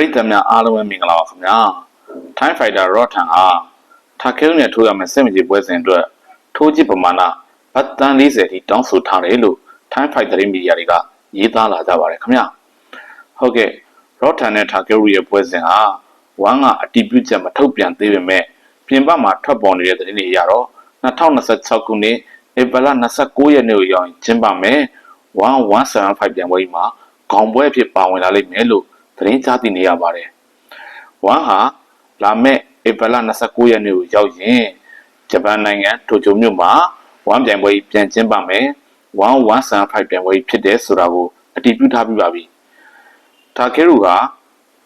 ရိသတ်များအားလုံးပဲမင်္ဂလာပါခင်ဗျာ Time Fighter Rotan ဟာထာခဲနဲ့ထိုးရမယ့်စစ်မကြီးပွဲစဉ်အတွက်ထိုးကြည့်ပမာဏဘတ်တန်40ထိတောင်းဆိုထားတယ်လို့ Time Fighter မီဒီယာတွေကရေးသားလာကြပါတယ်ခင်ဗျာဟုတ်ကဲ့ Rotan နဲ့ထာခဲရဲ့ပွဲစဉ်ဟာဝမ်ကအတီးပြုချက်မထုတ်ပြန်သေးပေမဲ့ပြင်ပမှာထွက်ပေါ်နေတဲ့သတင်းတွေအရတော့2026ခုနှစ်ဧပြီလ29ရက်နေ့ကိုရောက်ရင်ကျင်းပမယ်1175ပြန်ပွဲကြီးမှာခေါင်းပွဲအဖြစ်ပါဝင်လာလိမ့်မယ်လို့ သတင်းကြားသိနေရပါတယ်။ဝမ်ဟာလာမယ့်ဧပြီလ29ရက်နေ့ကိုရောက်ရင်ဂျပန်နိုင်ငံတိုကျိုမြို့မှာဝမ်ပြိုင်ပွဲကြီးပြန်ကျင်းပမယ်။1175ပြိုင်ပွဲကြီးဖြစ်တယ်ဆိုတာကိုအတည်ပြုထားပြီးပါပြီ။တာကေရူက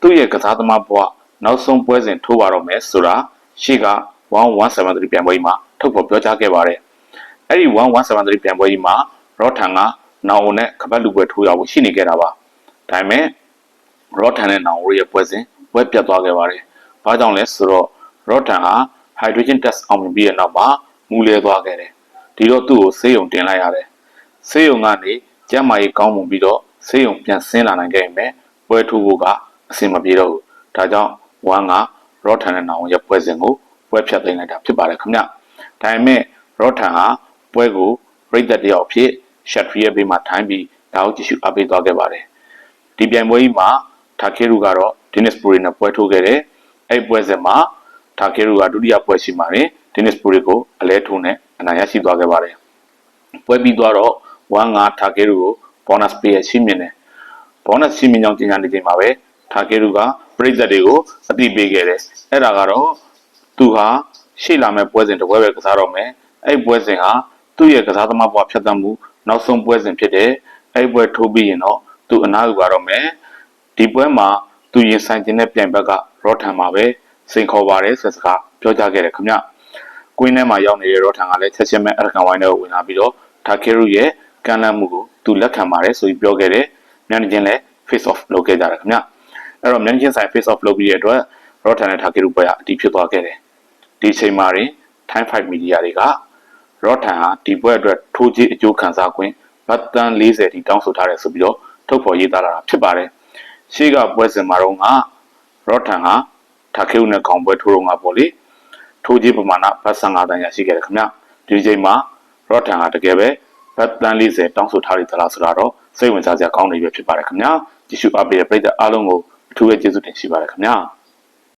သူ့ရဲ့ကစားသမားဘဝနောက်ဆုံးပွဲစဉ်ထိုးပါတော့မယ်ဆိုတာရှေ့က1173ပြိုင်ပွဲကြီးမှာထုတ်ဖော်ပြောကြားခဲ့ပါတယ်။အဲ့ဒီ1173ပြိုင်ပွဲကြီးမှာရော့ထန်ကနောင်အုံနဲ့ကပတ်လူပွဲထိုးရဖို့ရှိနေခဲ့တာပါ။ဒါပေမဲ့ ရော့ထန်နဲ့နောင်ရိုရဲ့ပွဲစဉ်ပွဲပြတ်သွားခဲ့ပါတယ်။ဘာကြောင့်လဲဆိုတော့ရော့ထန်ဟာ hydrogen test အောင်မြင်ပြီးတဲ့နောက်မှာမူလဲသွားခဲ့တယ်။ဒီတော့သူ့ကိုဆေးရုံတင်လိုက်ရတယ်။ဆေးရုံကနေကျန်းမာရေးကောင်းမွန်ပြီးတော့ဆေးရုံပြန်ဆင်းလာနိုင်ခဲ့ရင်ပဲပွဲထိုးဖို့ကအဆင်မပြေတော့ဘူး။ဒါကြောင့်ဝမ်ကရော့ထန်နဲ့နောင်ရဲ့ပွဲစဉ်ကိုပွဲဖြတ်သိမ်းလိုက်တာဖြစ်ပါတယ်ခင်ဗျ။ဒါပေမဲ့ရော့ထန်ဟာပွဲကိုပြိသက်တယောက်ဖြစ်ရှက်ထရီရဲ့ဘေးမှာထိုင်းပြီးဒါကိုကြည့်ရှုအားပေးသွားခဲ့ပါတယ်။ဒီပြိုင်ပွဲကြီးမှာ တာကေရူကတော့ဒင်းနစ်ပူရီနဲ့ပွဲထိုးခဲ့တယ်။အဲ့ပွဲစဉ်မှာတာကေရူကဒုတိယပွဲရှိမှာနေဒင်းနစ်ပူရီကိုအလဲထိုးနဲ့အနိုင်ရရှိသွားခဲ့ပါတယ်။ပွဲပြီးသွားတော့ဝမ်ငါတာကေရူကိုဘောနပ်ပေးရရှိမြင်တယ်။ဘောနပ်ရှိမြင်ကြောင်းကြေညာနေချိန်မှာပဲတာကေရူကပြိသက်တွေကိုအတိပေးခဲ့တယ်။အဲ့ဒါကတော့သူဟာရှေ့လာမဲ့ပွဲစဉ်တစ်ပွဲပဲကစားတော့မယ်။အဲ့ပွဲစဉ်ဟာသူ့ရဲ့ကစားသမားဘဝဖြတ်သန်းမှုနောက်ဆုံးပွဲစဉ်ဖြစ်တယ်။အဲ့ပွဲထိုးပြီးရင်တော့သူအနားယူပါတော့မယ်။ ဒီပွဲမှာသူရင်ဆိုင်ခြင်းတဲ့ပြိုင်ဘက်ကရော့ထန်မှာပဲစိန်ခေါ်ပါတယ်ဆိုတဲ့စကားပြောကြားခဲ့တယ်ခင်ဗျ။ကွင်းထဲမှာရောက်နေတဲ့ရော့ထန်ကလည်းချက်ချင်းပဲအရကန်ဝိုင်းထဲကိုဝင်လာပြီးတော့တာကေရူရဲ့ကမ်းလှမ်းမှုကိုသူလက်ခံပါတယ်ဆိုပြီးပြောခဲ့တယ်။မြန်ချင်းလည်း face off လုပ်ခဲ့ကြတယ်ခင်ဗျ။အဲ့တော့မြန်ချင်းဆိုင် face off လုပ်ပြီးတဲ့အတွက်ရော့ထန်နဲ့တာကေရူပွဲကအတီးဖြစ်သွားခဲ့တယ်။ဒီချိန်မှာရင် Time 5 Media တွေကရော့ထန်ဟာဒီပွဲအတွက်ထိုးကြီးအကျိုးခံစား권ဘတ်တန်40ထိတောင်းဆိုထားတယ်ဆိုပြီးတော့ထုတ်ဖော်ရေးသားလာတာဖြစ်ပါတယ်။ ရှေ့ကပွဲစဉ်မှာတော့ကရော့ထန်ဟာထာခေဦးနဲ့ခေါင်ပွဲထိုးတော့ကပေါ့လေထိုးကြီးပမာဏဘတ်15တန်ရရှိခဲ့တယ်ခင်ဗျ။ဒီချိန်မှာရော့ထန်ဟာတကယ်ပဲဘတ်တန်40တောင်းဆိုထားရသလားဆိုတာတော့စိတ်ဝင်စားစရာကောင်းနေပြီဖြစ်ပါတယ်ခင်ဗျာ။ကြည့်ရှုအားပေးတဲ့ပရိသတ်အားလုံးကိုအထူးပဲကျေးဇူးတင်ရှိပါတယ်ခင်ဗျာ။